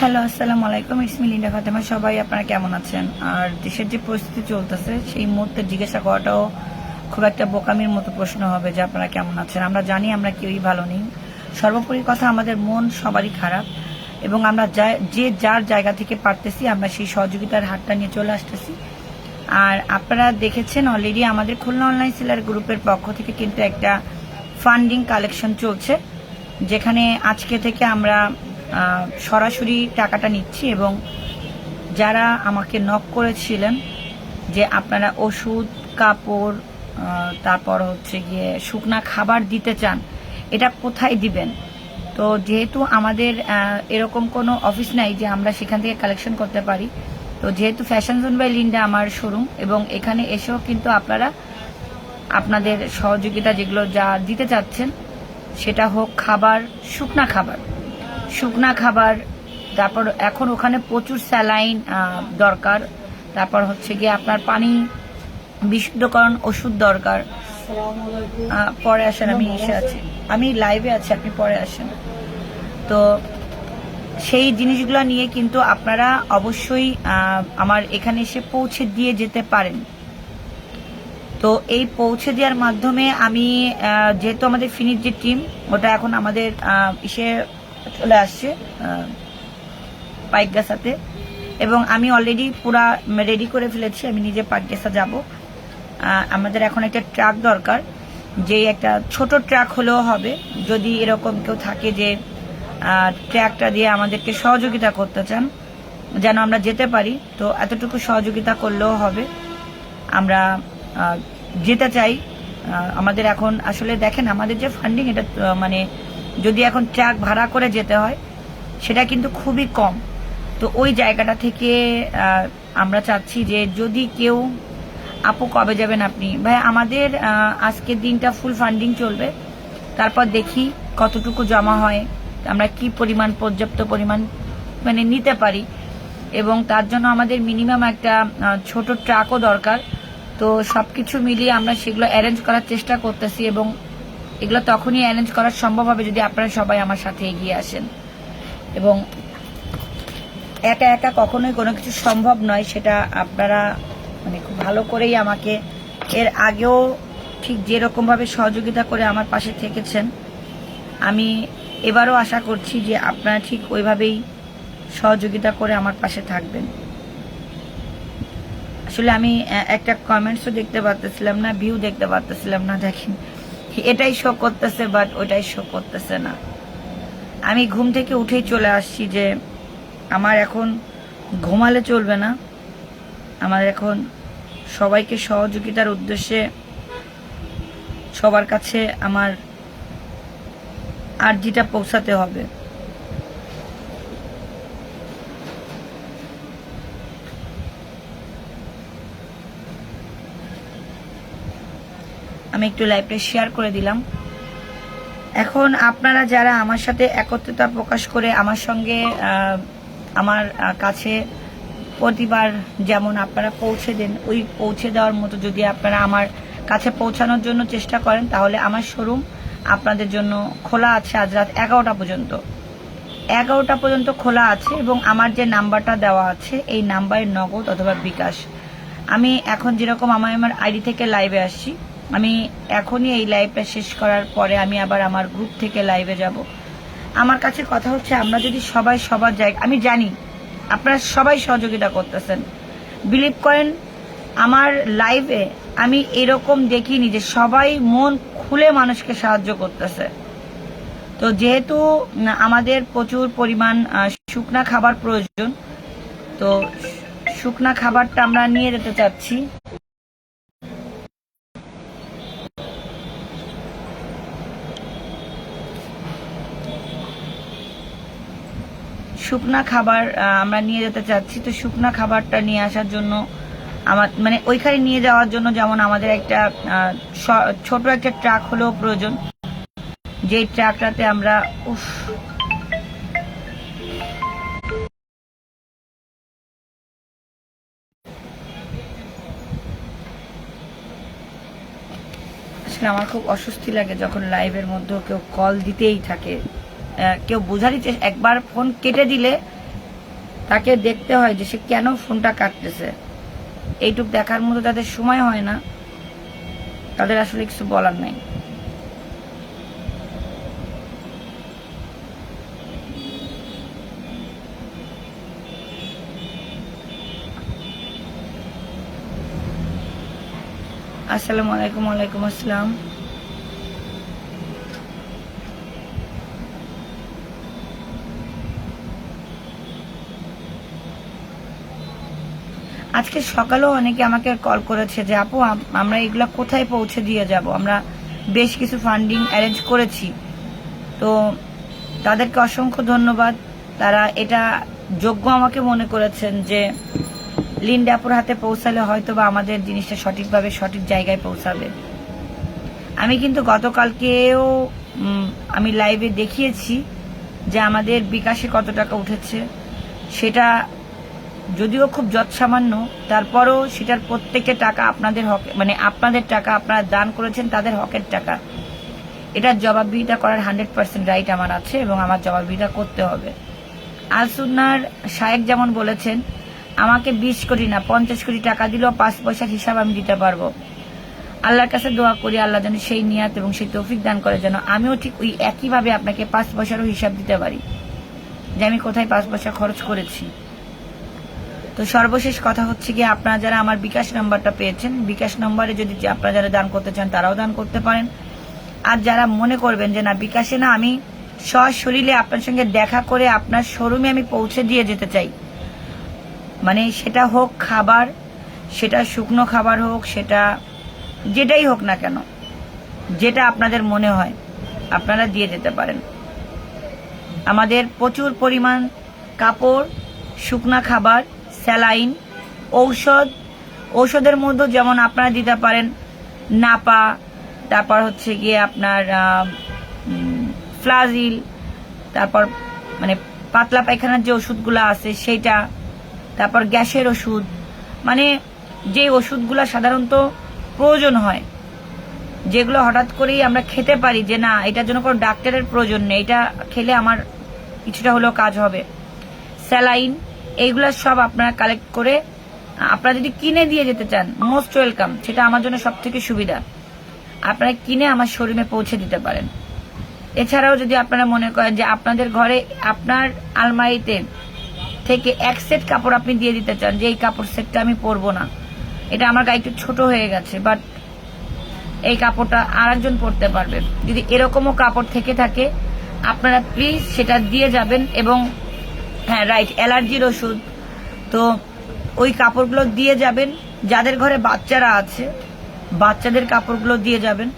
Hello, আসসালামু আলাইকুম ইসমি Linda Fatema. সবাই আপনারা কেমন আছেন? আর দেশের যে পরিস্থিতি চলতেছে, সেই মুহূর্তে জিজ্ঞাসা করাটাও খুব একটা বোকামির মতো প্রশ্ন হবে যে আপনারা কেমন আছেন? আমরা জানি আমরা কেউই ভালো নেই। সর্বোপরি কথা, আমাদের মন সবারই খারাপ এবং আমরা যা- যার জায়গা থেকে পারতেছি, আমরা সেই সহযোগিতার হাতটা নিয়ে চলে আসতেছি। আর আপনারা দেখেছেন অলরেডি আমাদের খুলনা অনলাইন সেলার গ্রুপের পক্ষ থেকে কিন্তু একটা ফান্ডিং কালেকশন চলছে, যেখানে আজকে থেকে আমরা সরাসরি টাকাটা নিচ্ছি এবং যারা আমাকে নক করেছিলেন যে আপনারা ওষুধ, কাপড় তারপর হচ্ছে গিয়ে শুকনা খাবার দিতে চান, এটা কোথায় দিবেন? তো যেহেতু আমাদের এরকম কোনো অফিস নাই যে আমরা সেখান থেকে কালেকশন করতে পারি, তো যেহেতু ফ্যাশন জোন বাই লিন্ডা আমার শোরুম এবং এখানে এসেও কিন্তু আপনারা আপনাদের সহযোগিতা যেগুলো যা দিতে চাচ্ছেন, সেটা হোক খাবার, শুকনা খাবার। শুকনা খাবার, তারপর এখন ওখানে প্রচুর স্যালাইন দরকার। তারপর হচ্ছে গিয়ে আপনার পানি বিশুদ্ধকরণ ওষুধ দরকার। পরে আসেন, আমি এসে আছি। আমি লাইভে আছি, আপনি পরে আসেন। তো সেই জিনিসগুলো নিয়ে কিন্তু আপনারা অবশ্যই আমার এখানে এসে পৌঁছে দিয়ে যেতে পারেন। তো এই পৌঁছে দেওয়ার মাধ্যমে আমি যেহেতু আমাদের ফিনিশ যে টিম ওটা এখন আমাদের ইসে চলে আসছে পাইক পাইকগাছাতে এবং আমি অলরেডি পুরা রেডি করে ফেলেছি, আমি নিজে পাইকগাছা যাব। আমাদের এখন একটা ট্রাক দরকার যে একটা ছোট ট্রাক হলেও হবে। যদি এরকম কেউ থাকে যে ট্র্যাকটা দিয়ে আমাদেরকে সহযোগিতা করতে চান, যেন আমরা যেতে পারি, তো এতটুকু সহযোগিতা করলেও হবে। আমরা যেতে চাই। আমাদের এখন আসলে দেখেন, আমাদের যে ফান্ডিং এটা মানে যদি এখন ট্রাক ভাড়া করে যেতে হয়, সেটা কিন্তু খুবই কম। তো ওই জায়গাটা থেকে আমরা চাচ্ছি যে যদি কেউ, আপু কবে যাবেন আপনি? ভাই, আমাদের আজকের দিনটা ফুল ফান্ডিং চলবে। তারপর দেখি কতটুকু জমা হয়, আমরা কি পরিমাণ, পর্যাপ্ত পরিমাণ মানে নিতে পারি। এবং তার জন্য আমাদের মিনিমাম একটা ছোট ট্রাকও দরকার। তো সবকিছু মিলিয়ে আমরা সেগুলো অ্যারেঞ্জ করার চেষ্টা করতেছি এবং এগুলো তখনই অ্যারেঞ্জ করা সম্ভব হবে যদি আপনারা সবাই আমার সাথে এগিয়ে আসেন। এবং একা একা কখনোই কোনো কিছু সম্ভব নয়, সেটা আপনারা মানে খুব ভালো করেই আমাকে এর আগেও ঠিক যেরকম ভাবে সহযোগিতা করে আমার পাশে থেকেছেন। আমি এবারও আশা করছি যে আপনারা ঠিক ওইভাবেই সহযোগিতা করে আমার পাশে থাকবেন। আসলে আমি একটা কমেন্টসও দেখতে পারতেছিলাম না ভিউ দেখতে পারতেছিলাম না, দেখেন। এটাই শো করতেছে বাট ওইটাই শো করতেছে না। আমি ঘুম থেকে উঠেই চলে আসছি যে, আমার এখন ঘুমালে চলবে না। আমার এখন সবাইকে সহযোগিতার উদ্দেশ্যে সবার কাছে আমার আর্জিটা পৌঁছাতে হবে। আমি একটু লাইভটা শেয়ার করে দিলাম। এখন আপনারা যারা আমার সাথে একত্রতা প্রকাশ করে আমার সঙ্গে আমার কাছে প্রতিবার যেমন আপনারা পৌঁছে দেন, ওই পৌঁছে দেওয়ার মতো যদি আপনারা আমার কাছে পৌঁছানোর জন্য চেষ্টা করেন, তাহলে আমার শোরুম আপনাদের জন্য খোলা আছে আজ রাত এগারোটা পর্যন্ত। এগারোটা পর্যন্ত খোলা আছে এবং আমার যে নাম্বারটা দেওয়া আছে, এই নাম্বারের নগদ অথবা বিকাশ। আমি এখন যেরকম আমার আমার আইডি থেকে লাইভে আসছি আমি এখনই এই লাইভটা শেষ করার পরে আমি আবার আমার গ্রুপ থেকে লাইভে যাব। আমার কাছে কথা হচ্ছে, আমরা যদি সবাই সবার জায়গা আমি জানি, আপনারা সবাই সহযোগিতা করতেছেন। বিলিভ করেন, আমার লাইভে আমি এরকম দেখিনি যে সবাই মন খুলে মানুষকে সাহায্য করতেছে। তো যেহেতু আমাদের প্রচুর পরিমাণ শুকনা খাবার প্রয়োজন, তো শুকনা খাবারটা আমরা নিয়ে যেতে চাচ্ছি। শুকনা খাবার আমরা নিয়ে যেতে চাচ্ছি। তো শুকনা খাবারটা নিয়ে আসার জন্য আমার মানে ওইখানে নিয়ে যাওয়ার জন্য যেমন আমাদের একটা ছোট একটা ট্রাক হলেও প্রয়োজন। যে ট্রাকটাতে আমরা, উফ। আমার খুব অস্বস্তি লাগে যখন লাইভের মধ্যে কেউ কল দিতেই থাকে। কেউ বোঝারই একবার ফোন কেটে দিলে তাকে দেখতে হয় যে সে কেন ফোনটা কাটতেছে। এইটুক দেখার মতো তাদের সময় হয় না। তাদের আসলে কিছু বলার নাই। আসসালামু আলাইকুম, ওয়ালাইকুম আসসালাম। আজকে সকালেও অনেকে আমাকে কল করেছে যে, আপু আমরা এগুলো কোথায় পৌঁছে দিয়ে যাব? আমরা বেশ কিছু ফান্ডিং অ্যারেঞ্জ করেছি। তো তাদেরকে অসংখ্য ধন্যবাদ। তারা এটা যোগ্য আমাকে মনে করেছেন যে লিন্ডাপুর হাতে পৌঁছালে হয়তো বা আমাদের জিনিসটা সঠিকভাবে সঠিক জায়গায় পৌঁছাবে। আমি কিন্তু গতকালকেও আমি লাইভে দেখিয়েছি যে আমাদের বিকাশে কত টাকা উঠেছে। সেটা যদিও খুব যৎসামান্য, তারপরও সেটার প্রত্যেকটা টাকা আপনাদের হক মানে আপনাদের টাকা আপনারা দান করেছেন, তাদের হকের টাকা। এটার জবাবদিহিতা করার হান্ড্রেড পার্সেন্ট রাইট আমার আছে এবং আমার জবাবদিহিতা করতে হবে। আলসুন্নার শায়েক যেমন বলেছেন, আমাকে বিশ কোটি না, পঞ্চাশ কোটি টাকা দিলেও পাঁচ পয়সার হিসাব আমি দিতে পারব। আল্লাহর কাছে দোয়া করি, আল্লাহ যেন সেই নিয়াত এবং সেই তৌফিক দান করে, যেন আমিও ঠিক ওই একইভাবে আপনাকে পাঁচ পয়সারও হিসাব দিতে পারি। যে আমি কোথায় পাঁচ পয়সা খরচ করেছি। তো সর্বশেষ কথা হচ্ছে কি আপনারা যারা আমার বিকাশ নাম্বারটা পেয়েছেন, বিকাশ নাম্বারে যদি আপনারা যারা দান করতে চান তারাও দান করতে পারেন। আর যারা মনে করবেন যে না, বিকাশে না, আমি সশরীরে আপনার সঙ্গে দেখা করে আপনার শোরুমে আমি পৌঁছে দিয়ে যেতে চাই। মানে সেটা হোক খাবার, সেটা শুকনো খাবার হোক, সেটা যেটাই হোক না কেন, যেটা আপনাদের মনে হয়, আপনারা দিয়ে যেতে পারেন। আমাদের প্রচুর পরিমাণ কাপড়, শুকনা খাবার স্যালাইন, ঔষধ, ঔষধের মধ্যে যেমন আপনারা দিতে পারেন নাপা, তারপর হচ্ছে গিয়ে আপনার ফ্লাজিল, তারপর মানে পাতলা পায়খানার যে ওষুধগুলো আছে সেইটা, তারপর গ্যাসের ওষুধ মানে যে ওষুধগুলো সাধারণত প্রয়োজন হয়, যেগুলো হঠাৎ করেই আমরা খেতে পারি যে না, এটার জন্য কোনো ডাক্তারের প্রয়োজন নেই, এটা খেলে আমার কিছুটা হলেও কাজ হবে। স্যালাইন এইগুলো সব আপনারা কালেক্ট করে, আপনারা যদি কিনে দিয়ে যেতে চান মোস্ট ওয়েলকাম সেটা আমার জন্য সব থেকে সুবিধা। আপনারা কিনে আমার শোরুমে পৌঁছে দিতে পারেন। এছাড়াও যদি আপনারা মনে করেন যে আপনাদের ঘরে, আপনার আলমারিতে থেকে এক সেট কাপড় আপনি দিয়ে দিতে চান, যে এই কাপড় সেটটা আমি পরবো না। এটা আমার গায়ে একটু ছোট হয়ে গেছে বাট এই কাপড়টা আরেকজন পরতে পারবে। যদি এরকমও কাপড় থেকে থাকে, আপনারা প্লিজ সেটা দিয়ে যাবেন এবং হ্যাঁ রাইট অ্যালার্জির ওষুধ। তো ওই কাপড়গুলো দিয়ে যাবেন। যাদের ঘরে বাচ্চারা আছে, বাচ্চাদের কাপড়গুলো দিয়ে যাবেন।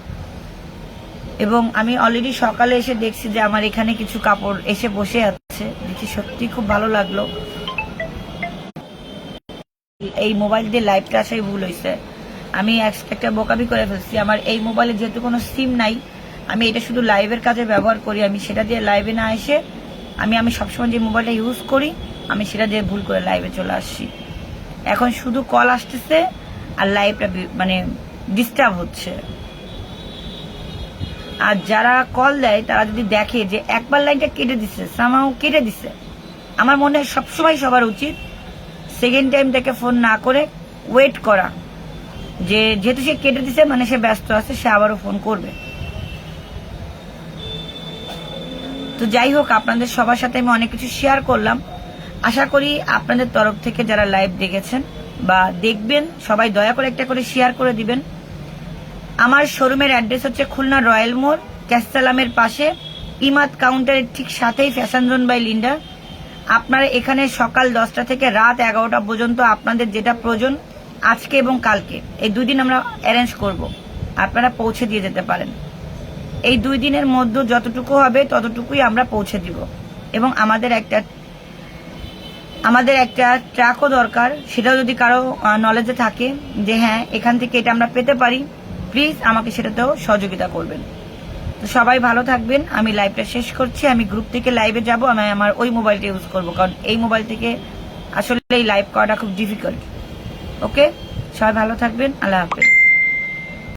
এবং আমি অলরেডি সকালে এসে দেখছি যে আমার এখানে কিছু কাপড় এসে বসে আছে, দেখি সত্যি খুব ভালো লাগল। এই মোবাইল দিয়ে লাইভটা আসাই ভুল হয়েছে। আমি এক- একটা বোকামি করে ফেলছি। আমার এই মোবাইলে যেহেতু কোনো সিম নাই, আমি এটা শুধু লাইভের কাজে ব্যবহার করি। আমি সেটা দিয়ে লাইভে না এসে আমি আমি সবসময় যে মোবাইলটা ইউজ করি, আমি সেটা দিয়ে ভুল করে লাইভে চলে আসছি। এখন শুধু কল আসতেছে আর লাইভটা মানে ডিস্টার্ব হচ্ছে। আর যারা কল দেয়, তারা যদি দেখে যে একবার লাইনটা কেটে দিচ্ছে সামাও কেটে দিচ্ছে আমার মনে হয় সবসময় সবার উচিত সেকেন্ড টাইম থেকে ফোন না করে ওয়েট করা। যে, যেহেতু সে কেটে দিছে মানে সে ব্যস্ত আছে, সে আবারও ফোন করবে। তো যাই হোক, আপনাদের সবার সাথে আমি অনেক কিছু শেয়ার করলাম। আশা করি আপনাদের তরফ থেকে যারা লাইভ দেখেছেন বা দেখবেন, সবাই দয়া করে একটা করে শেয়ার করে দিবেন। আমার শোরুমের অ্যাড্রেস হচ্ছে খুলনা রয়্যাল মোড় ক্যাস্টালামের পাশে ইমাদ কাউন্টারের ঠিক সাথেই ফ্যাশন জোন বাই লিন্ডা। আপনারা এখানে সকাল দশটা থেকে রাত এগারোটা পর্যন্ত আপনাদের যেটা প্রয়োজন, আজকে এবং কালকে, এই দুদিন আমরা অ্যারেঞ্জ করব। আপনারা পৌঁছে দিয়ে যেতে পারেন। এই দুই দিনের মধ্যে যতটুকু হবে ততটুকুই আমরা পৌঁছে দিব। এবং আমাদের একটা আমাদের একটা ট্রাকও দরকার, সেটাও যদি কারও নলেজে থাকে যে হ্যাঁ এখান থেকে এটা আমরা পেতে পারি প্লিজ আমাকে সেটাতেও সহযোগিতা করবেন। তো সবাই ভালো থাকবেন। আমি লাইভটা শেষ করছি। আমি গ্রুপ থেকে লাইভে যাব। আমি আমার ওই মোবাইলটা ইউজ করব। কারণ এই মোবাইল থেকে আসলে এই লাইভ করাটা খুব ডিফিকাল্ট ওকে সবাই ভালো থাকবেন। আল্লাহ হাফেজ।